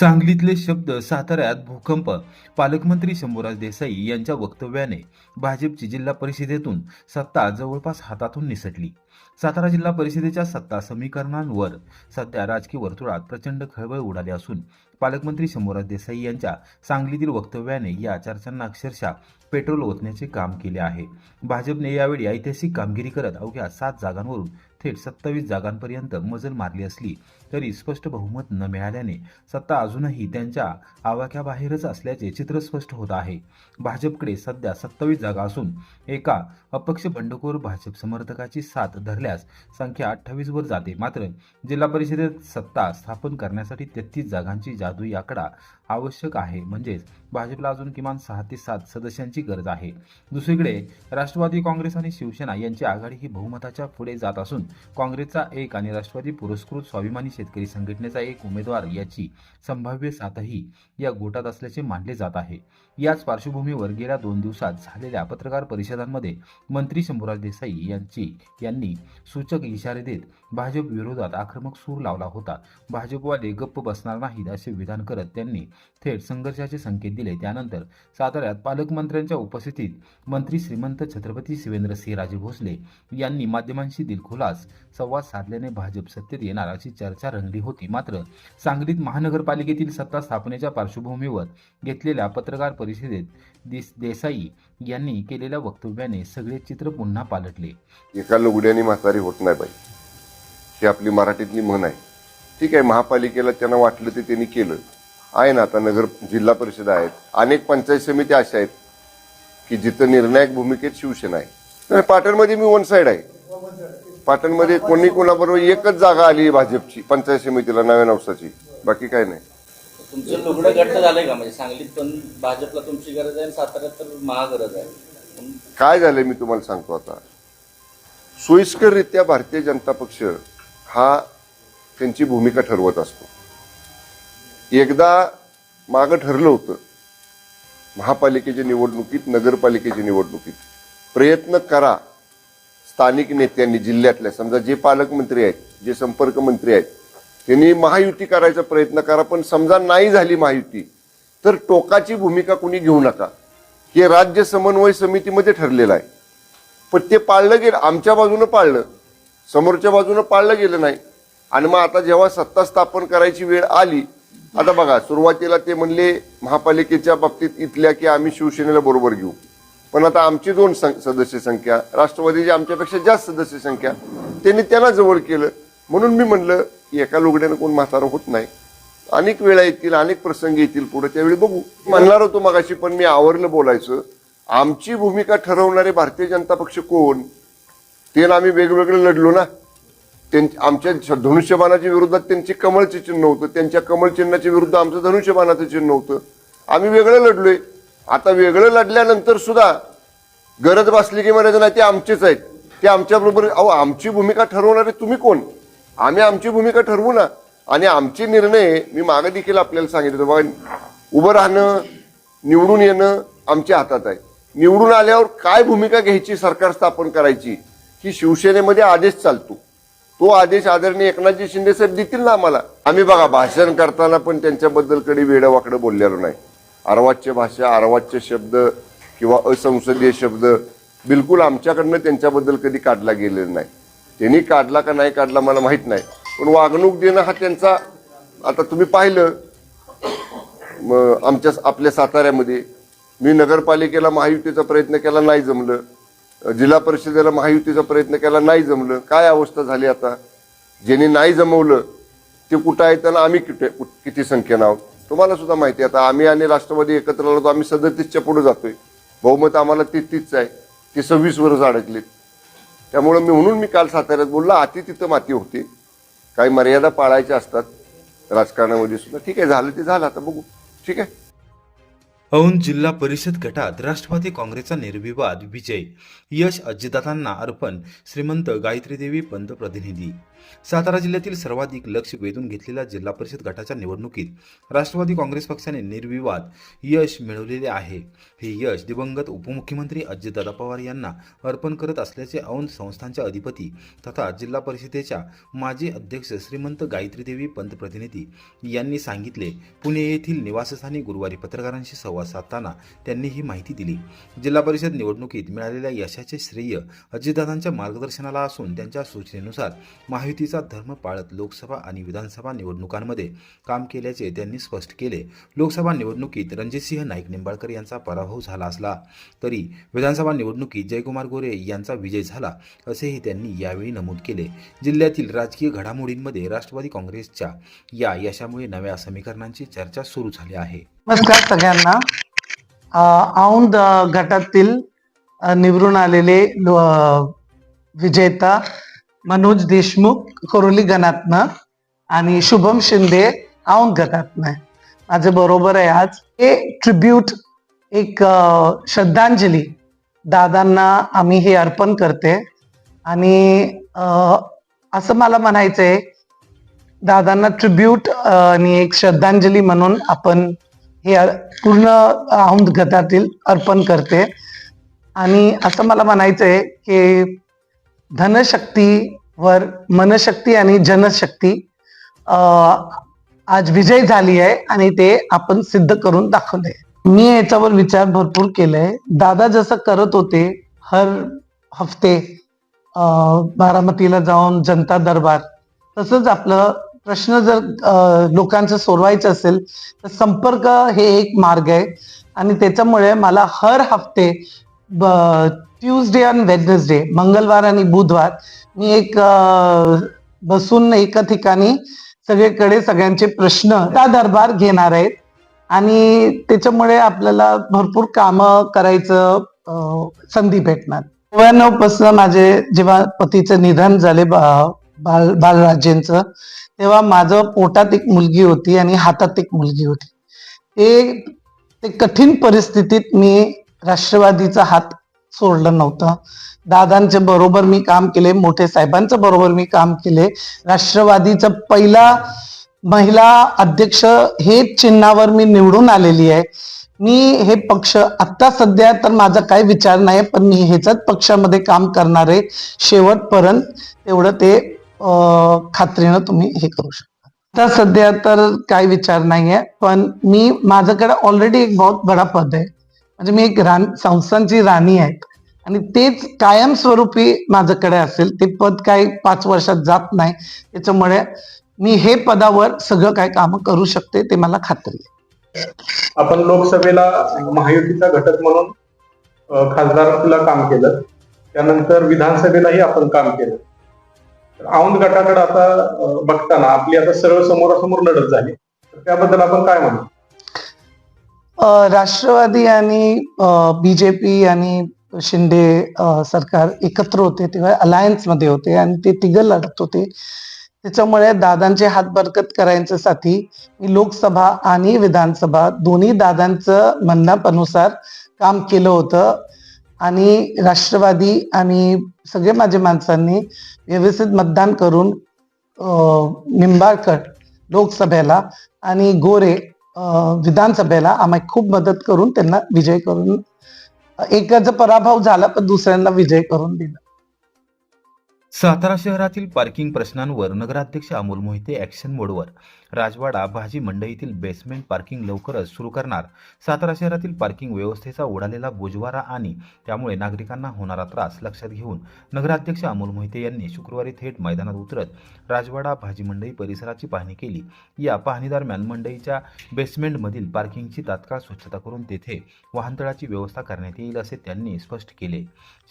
सांगलीतले शब्द साताऱ्यात भूकंप. पालकमंत्री शंभूराज देसाई यांच्या वक्तव्याने भाजपची जिल्हा परिषदेतून सत्ता जवळपास हातातून निसटली. सातारा जिल्हा परिषदेच्या सत्ता समीकरणांवर सध्या राजकीय वर्तुळात प्रचंड खळबळ उडाली असून पालकमंत्री शंभूराज देसाई यांच्या सांगलीतील वक्तव्याने या चर्चांना अक्षरशः पेट्रोल ओतण्याचे काम केले आहे. भाजपने यावेळी ऐतिहासिक कामगिरी करत अवघ्या सात जागांवरून थेट सत्तावीस जागांपर्यंत मजल मारली असली तरी स्पष्ट बहुमत न मिळाल्याने सत्ता अजूनही त्यांच्या आवाक्याबाहेरच असल्याचे चित्र स्पष्ट होत आहे. भाजपकडे सध्या सत्तावीस जागा असून एका अपक्ष बंडखोर भाजप समर्थकाची साथ धरल्यास संख्या अठ्ठावीस वर जाते. मात्र जिल्हा परिषदेत सत्ता स्थापन करण्यासाठी तेहतीस जागांची जादुई आकडा आवश्यक आहे. म्हणजेच भाजपला अजून किमान सहा ते सात सदस्यांची गरज आहे. दुसरीकडे राष्ट्रवादी काँग्रेस आणि शिवसेना यांची आघाडी ही बहुमताच्या पुढे जात असून काँग्रेसचा एक आणि राष्ट्रवादी पुरस्कृत स्वाभिमानी शेतकरी संघटनेचा एक उमेदवार याची संभाव्य साथही या गोटात असल्याचे मानले जात आहे. याच पार्श्वभूमीवर गेल्या दोन दिवसात झालेल्या पत्रकार परिषदांमध्ये मंत्री शंभूराज देसाई यांची यांनी सूचक इशारे देत भाजप विरोधात आक्रमक सूर लावला होता. भाजपवाले गप्प बसणार नाहीत असे विधान करत त्यांनी थेट संघर्षाचे संकेत दिले. त्यानंतर साताऱ्यात पालकमंत्र्यांच्या उपस्थितीत मंत्री श्रीमंत छत्रपती शिवेंद्रसिंहराजे भोसले यांनी माध्यमांशी दिलखुलास संवाद साधल्याने भाजप सत्तेत येणार अशी चर्चा रंगली होती. मात्र सांगलीत महानगरपालिकेतील सत्ता स्थापनेच्या पार्श्वभूमीवर घेतलेल्या पत्रकार परिषदेत देसाई यांनी केलेल्या वक्तव्याने सगळे चित्र पुन्हा पालटले. एका लुगड्याने म्हातारी होत नाही बाई. ही आपली मराठीतली म्हण आहे. ठीक आहे महापालिकेला त्यांना वाटलं ते त्यांनी केलं. आहे ना आता नगर जिल्हा परिषद आहेत. अनेक पंचायत समिती अशा आहेत की जिथं निर्णायक भूमिकेत शिवसेना आहे. पाटणमध्ये मी वन साइड आहे. पाटणमध्ये कोणी कोणाबरोबर एकच जागा आली भाजपची पंचायत समितीला नव्या नवसाची बाकी काय नाही. तुमचं लुगडं घट्ट झालंय का? म्हणजे सांगलीत पण भाजपला तुमची गरज आहे आणि साताऱ्यात तर महागरज आहे. काय झालंय मी तुम्हाला सांगतो आता. सोयीस्कररित्या भारतीय जनता पक्ष हा त्यांची भूमिका ठरवत असतो. एकदा मागं ठरलं होतं महापालिकेच्या निवडणुकीत नगरपालिकेच्या निवडणुकीत. प्रयत्न करा. स्थानिक नेत्यांनी जिल्ह्यातल्या समजा जे पालकमंत्री आहेत जे संपर्क मंत्री आहेत त्यांनी महायुती करायचा प्रयत्न करा पण समजा नाही झाली महायुती तर टोकाची भूमिका कुणी घेऊ नका. हे राज्य समन्वय समितीमध्ये ठरलेलं आहे. पण ते पाळलं गेलं आमच्या बाजूनं पाळलं समोरच्या बाजूनं पाळलं गेलं नाही. आणि मग आता जेव्हा सत्ता स्थापन करायची वेळ आली आता बघा सुरुवातीला ते म्हणले महापालिकेच्या बाबतीत इथल्या की आम्ही शिवसेनेला बरोबर घेऊ. पण आता आमची दोन सं- सदस्य संख्या राष्ट्रवादीची आमच्यापेक्षा जास्त सदस्य संख्या त्यांनी त्यांना जवळ केलं. म्हणून मी म्हणलं एका लुगड्यानं कोण म्हातारं होत नाही. अनेक वेळा येतील अनेक प्रसंग येतील पुढे त्यावेळी बघू. म्हणणार होतो मगाशी पण मी आवरलं बोलायचं. आमची भूमिका ठरवणारे भारतीय जनता पक्ष कोण? ते आम्ही वेगवेगळे लढलो ना. त्यांच्या आमच्या धनुष्यबाणाच्या विरोधात त्यांची कमळचे चिन्ह होतं त्यांच्या कमळ चिन्हाच्या विरुद्ध आमचं धनुष्यबाणाचं चिन्ह होतं आम्ही वेगळं लढलोय. आता वेगळं लढल्यानंतर सुद्धा गरज भासली की म्हणायचं नाही ते आमचेच आहेत. ते आमच्याबरोबर अहो आमची भूमिका ठरवणारे तुम्ही कोण? आम्ही आमची भूमिका ठरवू ना. आणि आमचे निर्णय मी मागे देखील आपल्याला सांगितलं बघा उभं राहणं निवडून येणं आमच्या हातात आहे. निवडून आल्यावर काय भूमिका घ्यायची सरकार स्थापन करायची ही शिवसेनेमध्ये आदेश चालतो. तो आदेश आदरणीय एकनाथजी शिंदे साहेब देतील ना आम्हाला? आम्ही बघा भाषण करताना पण त्यांच्याबद्दलकडे वेडं वाकडं बोललेलो नाही. अर्वाच्य भाषा अर्वाच्य शब्द किंवा असंसदीय शब्द बिलकुल आमच्याकडनं त्यांच्याबद्दल कधी काढला गेलेला नाही. त्यांनी काढला का नाही काढला मला माहीत नाही. पण वागणूक देणं हा त्यांचा आता तुम्ही पाहिलं आमच्या आपल्या साताऱ्यामध्ये मी नगरपालिकेला महायुतीचा प्रयत्न केला नाही जमलं. जिल्हा परिषदेला महायुतीचा प्रयत्न केला नाही जमलं. काय अवस्था झाली आता? ज्यांनी नाही जमवलं ते कुठं आहेत त्यांना आम्ही कुठे किती संख्येनं आहोत? तुम्हाला सुद्धा माहिती आहे. आता आम्ही आणि राष्ट्रवादी एकत्र आलो आम्ही सदतीसच्या पुढे जातोय. बहुमत आम्हाला तेहतीसचं आहे. ते सव्वीस वर्ष अडकलेत त्यामुळं मी म्हणून मी काल साताऱ्यात बोललो अति तिथं माती होती. काही मर्यादा पाळायच्या असतात. राजकारणामध्ये सुद्धा ठीक आहे झालं ते झालं आता बघू. ठीक आहे? औंध जिल्हा परिषद गटात राष्ट्रवादी काँग्रेसचा निर्विवाद विजय. यश अजितदादांना अर्पण श्रीमंत गायत्रीदेवी पंतप्रतिनिधी. सातारा जिल्ह्यातील सर्वाधिक लक्ष वेधून घेतलेल्या जिल्हा परिषद गटाच्या निवडणुकीत राष्ट्रवादी काँग्रेस पक्षाने निर्विवाद यश मिळवलेले आहे. हे यश दिवंगत उपमुख्यमंत्री अजितदादा पवार यांना अर्पण करत असल्याचे औंध संस्थांच्या अधिपती तथा जिल्हा परिषदेच्या माजी अध्यक्ष श्रीमंत गायत्रीदेवी पंतप्रतिनिधी यांनी सांगितले पुणे येथील निवासस्थानी गुरुवारी पत्रकारांशी संवाद साधताना त्यांनी ही माहिती दिली. जिल्हा परिषद निवडणुकीत मिळालेल्या यशाचे श्रेय अजितदादांच्या मार्गदर्शनाला असून त्यांच्या सूचनेनुसार माहितीचा धर्म पाळत लोकसभा आणि विधानसभा निवडणुकांमध्ये काम केल्याचे त्यांनी स्पष्ट केले. लोकसभा निवडणुकीत रणजितसिंह नाईक निंबाळकर यांचा पराभव झाला असला तरी विधानसभा निवडणुकीत जयकुमार गोरे यांचा विजय झाला असेही त्यांनी यावेळी नमूद केले. जिल्ह्यातील राजकीय घडामोडींमध्ये राष्ट्रवादी काँग्रेसच्या या यशामुळे नव्या समीकरणांची चर्चा सुरू झाली आहे. नमस्कार सगळ्यांना. औंध गटातील निवडून आलेले विजेता मनोज देशमुख कोरोली गणातनं आणि शुभम शिंदे औंध गटातनं माझे बरोबर आहे आज. हे ट्रिब्यूट एक श्रद्धांजली दादांना आम्ही हे अर्पण करते. आणि असं मला म्हणायचं आहे दादांना ट्रिब्यूट आणि एक श्रद्धांजली म्हणून आपण हे पूर्ण औंध गटातील अर्पण करते. आणि असं मला म्हणायचं आहे की धनशक्तीवर मनशक्ती आणि जनशक्ती आज विजय झाली आहे आणि ते आपण सिद्ध करून दाखवलंय. मी याच्यावर विचार भरपूर केलाय. दादा जसं करत होते हर हफ्ते बारामतीला जाऊन जनता दरबार तसंच आपलं प्रश्न जर लोकांचं सोडवायचं असेल तर संपर्क हे एक मार्ग आहे. आणि त्याच्यामुळे मला हर हफ्ते ट्यूजडे आणि वेडनेसडे मंगळवार आणि बुधवार मी एक बसून एका ठिकाणी सगळीकडे सगळ्यांचे प्रश्न त्या दरबार घेणार आहेत. आणि त्याच्यामुळे आपल्याला भरपूर कामं करायचं संधी भेटणार. नव्याण्णवपासून माझे जेव्हा पतीचं निधन झाले बा- बाल बालराजेंचं तेव्हा माझं पोटात एक मुलगी होती आणि हातात एक मुलगी होती. ते ते कठीण परिस्थितीत मी राष्ट्रवादीचा हात सोडलं नव्हतं. दादांच्या बरोबर मी काम केले मोठे साहेबांच्या बरोबर मी काम केले. राष्ट्रवादीचा पहिला महिला अध्यक्ष हे चिन्हावर मी निवडून आलेली आहे. मी हे पक्ष आता सध्या तर माझा काही विचार नाही पण मी ह्याच्याच पक्षामध्ये काम करणारे शेवटपर्यंत तेवढं ते खात्रीनं तुम्ही हे करू शकता. आता सध्या तर काही विचार नाहीये पण मी माझ्याकडे ऑलरेडी एक बहुत बडा पद आहे. म्हणजे मी एक रान संस्थांची राणी आहे. आणि तेच कायमस्वरूपी माझ्याकडे असेल ते पद काही पाच वर्षात जात नाही. त्याच्यामुळे मी हे पदावर सगळं काय काम करू शकते ते मला खात्री आहे. आपण लोकसभेला महायुतीचा घटक म्हणून खासदारला काम केलं. त्यानंतर विधानसभेलाही आपण काम केलं. औंध गटाकडे आता बघताना आपली आता सरळ समोरासमोर लढत झाली. तर त्याबद्दल आपण काय म्हणू? राष्ट्रवादी आणि बीजेपी आणि शिंदे सरकार एकत्र होते तेव्हा अलायन्समध्ये होते आणि ते तिघं लढत होते. त्याच्यामुळे दादांचे हात बरकत करायच्यासाठी मी लोकसभा आणि विधानसभा दोन्ही दादांचं म्हणण्यानुसार काम केलं होतं. आणि राष्ट्रवादी आणि सगळे माझ्या माणसांनी व्यवस्थित मतदान करून निंबाळकर लोकसभेला आणि गोरे विधानसभेला आम्ही खूप मदत करून त्यांना विजय करून एकाचा पराभव झाला पण दुसऱ्यांना विजय करून दिला. सातारा शहरातील पार्किंग प्रश्नांवर नगराध्यक्ष अमोल मोहिते ॲक्शन मोडवर राजवाडा भाजी मंडईतील बेसमेंट पार्किंग लवकरच सुरू करणार. सातारा शहरातील पार्किंग व्यवस्थेचा उडालेला बोजवारा आणि त्यामुळे नागरिकांना होणारा त्रास लक्षात घेऊन नगराध्यक्ष अमोल मोहिते यांनी शुक्रवारी थेट मैदानात उतरत राजवाडा भाजी मंडई परिसराची पाहणी केली. या पाहणीदरम्यान मंडईच्या बेसमेंटमधील पार्किंगची तात्काळ स्वच्छता करून तेथे वाहनतळाची व्यवस्था करण्यात येईल असे त्यांनी स्पष्ट केले.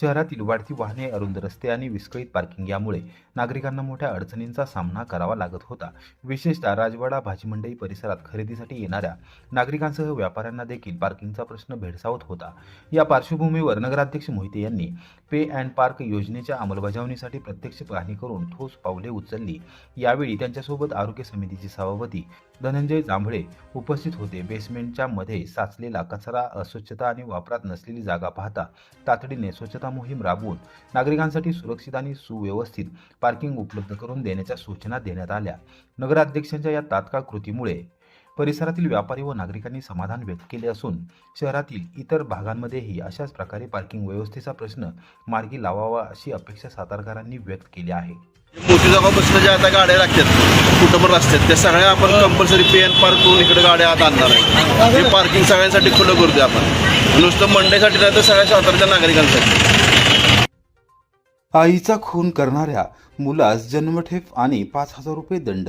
शहरातील वाढती वाहने अरुंद रस्ते आणि विस्कळीत पार्किंग यामुळे नागरिकांना मोठ्या अडचणींचा सामना करावा लागत होता. विशेषतः राजवाडा भाजी मंडई परिसरात खरेदीसाठी येणाऱ्या नागरिकांसह व्यापाऱ्यांना देखील पार्किंगचा प्रश्न भेडसावत होता. या पार्श्वभूमीवर नगराध्यक्ष मोहिते यांनी पे अँड पार्क योजनेच्या अंमलबजावणीसाठी प्रत्यक्ष पाहणी करून ठोस पावले उचलली. यावेळी त्यांच्यासोबत आरोग्य समितीचे सभापती धनंजय जांभळे उपस्थित होते. बेसमेंटच्या मध्ये साचलेला कचरा अस्वच्छता आणि वापरात नसलेली जागा पाहता तातडीने स्वच्छता मोहीम राबवून नागरिकांसाठी सुरक्षित आणि सुव्यवस्थित पार्किंग उपलब्ध करून देण्याच्या सूचना देण्यात आल्या. नगराध्यक्षांच्या या तात्काळ कृतीमुळे परिसरातील व्यापारी व नागरिकांनी समाधान व्यक्त केले असून शहरातील इतर भागांमध्येही अशाच प्रकारे पार्किंग व्यवस्थेचा प्रश्न मार्गी लावावा अशी अपेक्षा सातारकरांनी व्यक्त केली आहे. मोठी जागा बसल्या ज्या आता गाड्या लागतात कुठं पण रस्त्यात त्या सगळ्या आपण कंपल्सरी पे अँड पार्क करून इकडे गाड्या आत आणणार आहे. हे पार्किंग सगळ्यांसाठी खुलं करू दे आपण. नुसतं मंडेसाठी नाही तर सगळ्या सातारच्या नागरिकांसाठी. आईचा खून करणाऱ्या मुलास जन्मठेप आणि पाच हजार रुपये दंड.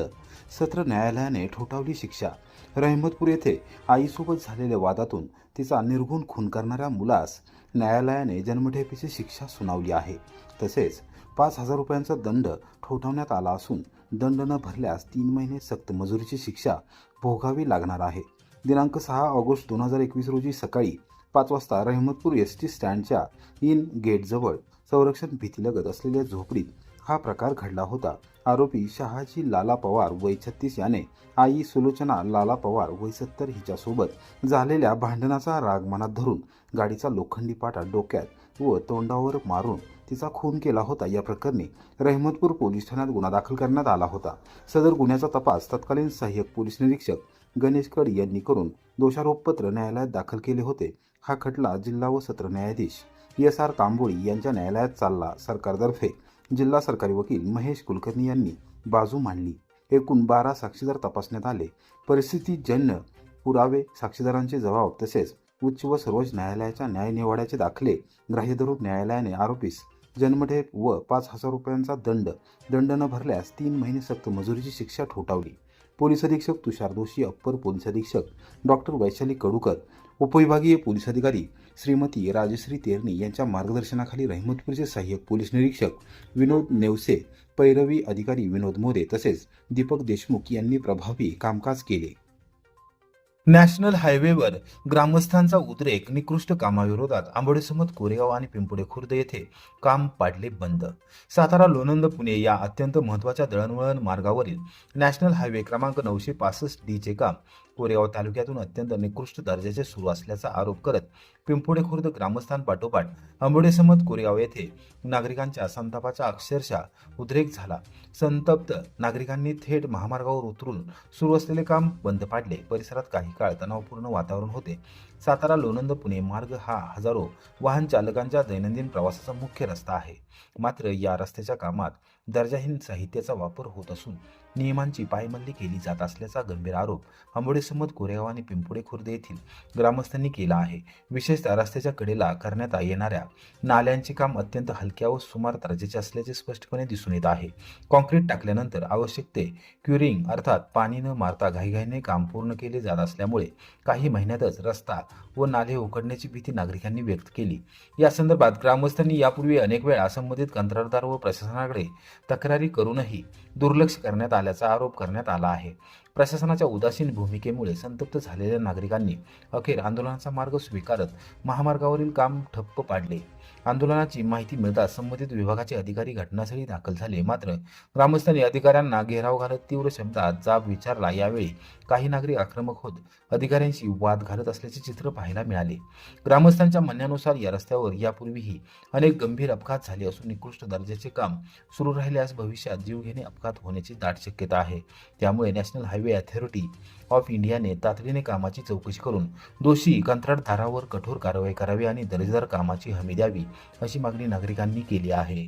सत्र न्यायालयाने ठोठावली शिक्षा. रहमतपूर येथे आईसोबत झालेल्या वादातून तिचा निर्गुण खून करणाऱ्या मुलास न्यायालयाने जन्मठेपीची शिक्षा सुनावली आहे. तसेच पाच हजार रुपयांचा दंड ठोठावण्यात आला असून दंड न भरल्यास तीन महिने सक्त मजुरीची शिक्षा भोगावी लागणार आहे. दिनांक सहा ऑगस्ट दोन हजार एकवीस रोजी सकाळी पाच वाजता रहमतपूर एस टी स्टँडच्या इन गेटजवळ संरक्षण भीतीलगत असलेल्या झोपडीत हा प्रकार घडला होता. आरोपी शहाजी लाला पवार वय छत्तीस याने आई सुलोचना लाला पवार वय सत्तर हिच्यासोबत झालेल्या भांडणाचा राग मनात धरून गाडीचा लोखंडी पाटा डोक्यात व तोंडावर मारून तिचा खून केला होता. या प्रकरणी रहमतपूर पोलीस ठाण्यात गुन्हा दाखल करण्यात आला होता. सदर गुन्ह्याचा तपास तत्कालीन सहाय्यक पोलीस निरीक्षक गणेश कड यांनी करून दोषारोपपत्र न्यायालयात दाखल केले होते. हा खटला जिल्हा व सत्र न्यायाधीश एस आर तांबोळी यांच्या न्यायालयात चालला सरकारतर्फे. जिल्हा सरकारी वकील महेश कुलकर्णी यांनी बाजू मांडली. एकूण बारा साक्षीदार तपासण्यात आले. परिस्थितीजन्य पुरावे साक्षीदारांचे जबाब तसेच उच्च व सर्वोच्च न्यायालयाच्या न्यायनिवाड्याचे दाखले ग्राह्य धरून न्यायालयाने आरोपीस जन्मठेप व पाच हजार रुपयांचा दंड दंड न भरल्यास तीन महिने सक्त मजुरीची शिक्षा ठोठावली. पोलीस अधीक्षक तुषार दोषी अप्पर पोलीस अधीक्षक डॉक्टर वैशाली कडूकर उपविभागीय पोलीस अधिकारी श्रीमती राजश्री तेरणी यांच्या मार्गदर्शनाखाली रहिमतपूरचे सहाय्यक पोलीस निरीक्षक विनोद नेवसे पैरवी अधिकारी विनोद मोरे तसेच दीपक देशमुख यांनी प्रभावी कामकाज केले. नॅशनल हायवेवर ग्रामस्थांचा उद्रेक निकृष्ट कामाविरोधात आंबोडेसमत कोरेगाव आणि पिंपुडे खुर्द येथे काम पाडले बंद. सातारा लोणंद पुणे या अत्यंत महत्त्वाच्या दळणवळण मार्गावरील नॅशनल हायवे क्रमांक नऊशे पासष्ट डीचे काम कोरेगाव तालुक्यातून अत्यंत निकृष्ट दर्जाचे सुरू असल्याचा आरोप करत पिंपोडे खुर्द ग्रामस्थांपाठोपाठ आंबोडेसमत कोरेगाव येथे नागरिकांच्या संतापाचा अक्षरशः उद्रेक झाला. संतप्त नागरिकांनी थेट महामार्गावर उतरून सुरू असलेले काम बंद पाडले. परिसरात काही काळ तणावपूर्ण वातावरण होते. सातारा लोणंद पुणे मार्ग हा हजारो वाहन चालकांच्या दैनंदिन प्रवासाचा मुख्य रस्ता आहे. मात्र या रस्त्याच्या कामात दर्जाहीन साहित्याचा वापर होत असून नियमांची पायमल्ली केली जात असल्याचा गंभीर आरोप आंबोडेसमत कोरेगाव आणि पिंपुडे खुर्द येथील ग्रामस्थांनी केला आहे. विशेषतः रस्त्याच्या कडेला करण्यात येणाऱ्या नाल्यांचे काम अत्यंत हलक्या व सुमार दर्जाचे असल्याचे स्पष्टपणे दिसून येत आहे. कॉन्क्रीट टाकल्यानंतर आवश्यक ते क्युरिंग अर्थात पाणी न मारता घाईघाईने काम पूर्ण केले जात असल्यामुळे काही महिन्यातच रस्ता व नाले उकडण्याची भीती नागरिकांनी व्यक्त केली. या संदर्भात ग्रामस्थांनी यापूर्वी अनेक वेळा संबंधित कंत्राटदार व प्रशासनाकडे तक्रारी करूनही दुर्लक्ष करण्यात आल्याचा आरोप करण्यात आला आहे. प्रशासनाच्या उदासीन भूमिकेमुळे संतप्त झालेल्या नागरिकांनी अखेर आंदोलनाचा मार्ग स्वीकारत महामार्गावरील काम ठप्प पाडले. आंदोलनाची माहिती मिळताच संबंधित विभागाचे अधिकारी घटनास्थळी दाखल झाले. मात्र ग्रामस्थांनी अधिकाऱ्यांना घेराव घालत तीव्र शब्दात जाब विचारला. यावेळी काही नागरिक आक्रमक होत अधिकाऱ्यांशी वाद घालत असल्याचे चित्र पाहायला मिळाले. ग्रामस्थांच्या म्हणण्यानुसार या रस्त्यावर यापूर्वीही अनेक गंभीर अपघात झाले असून निकृष्ट दर्जाचे काम सुरू राहिल्यास भविष्यात जीवघेणे अपघात होण्याची दाट शक्यता आहे. त्यामुळे national highway highway authority of इंडियाने तातडीने कामाची चौकशी करून दोषी कंत्राटदारावर कठोर कारवाई करावी आणि दर्जेदार कामाची हमी द्यावी अशी मागणी नागरिकांनी केली आहे.